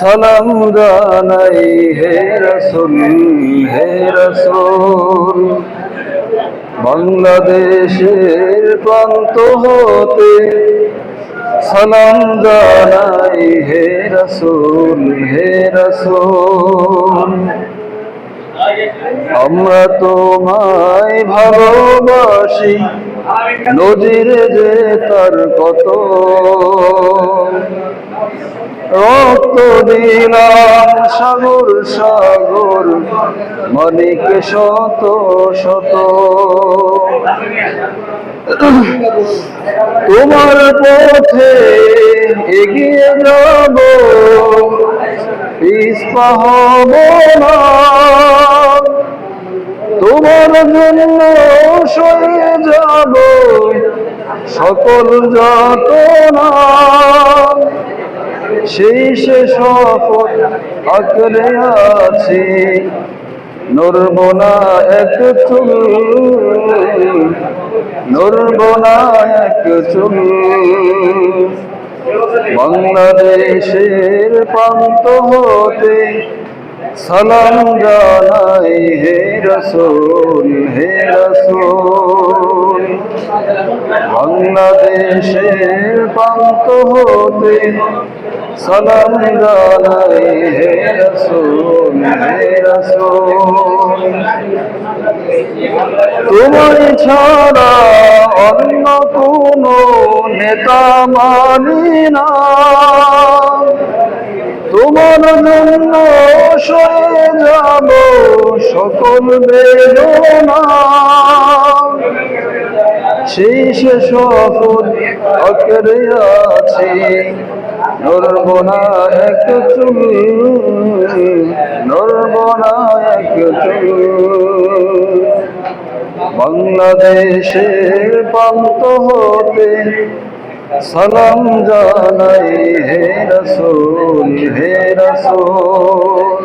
সালাম জানাই, হে রসুল হে রসুল। বাংলাদেশের প্রান্ত হতে সালাম জানাই, হে রসুল হে রসুল। আমরা তোমায় ভালোবাসি। নদীর যে তার কত রক্ত দিলাম সাগর সাগর মালিক শত শত। তোমার পথে এগিয়ে যাব পিস্পা হব না তোমার জন্য সয়ে যাব সকল যত সেই সে সফল আঁকড়ে আছি। নড়ব না এক চুল নড়ব এক চুল। বাংলাদেশের প্রান্ত হতে সালাম জানাই হে রসুল হে রসুল। বাংলাদেশের প্রান্ত হতে সালাম জানাই হে রসুল, হে ছাড়া অন্য কোনো নেতা মানি না। তোমার জন্য সয়ে যাব সকল বেদনা সে সফল অকরে আছে। নড়ব না এক চুল নড়ব না এক চুল। বাংলাদেশের প্রান্ত হতে সালাম জানাই, হে রসুল হে রসুল।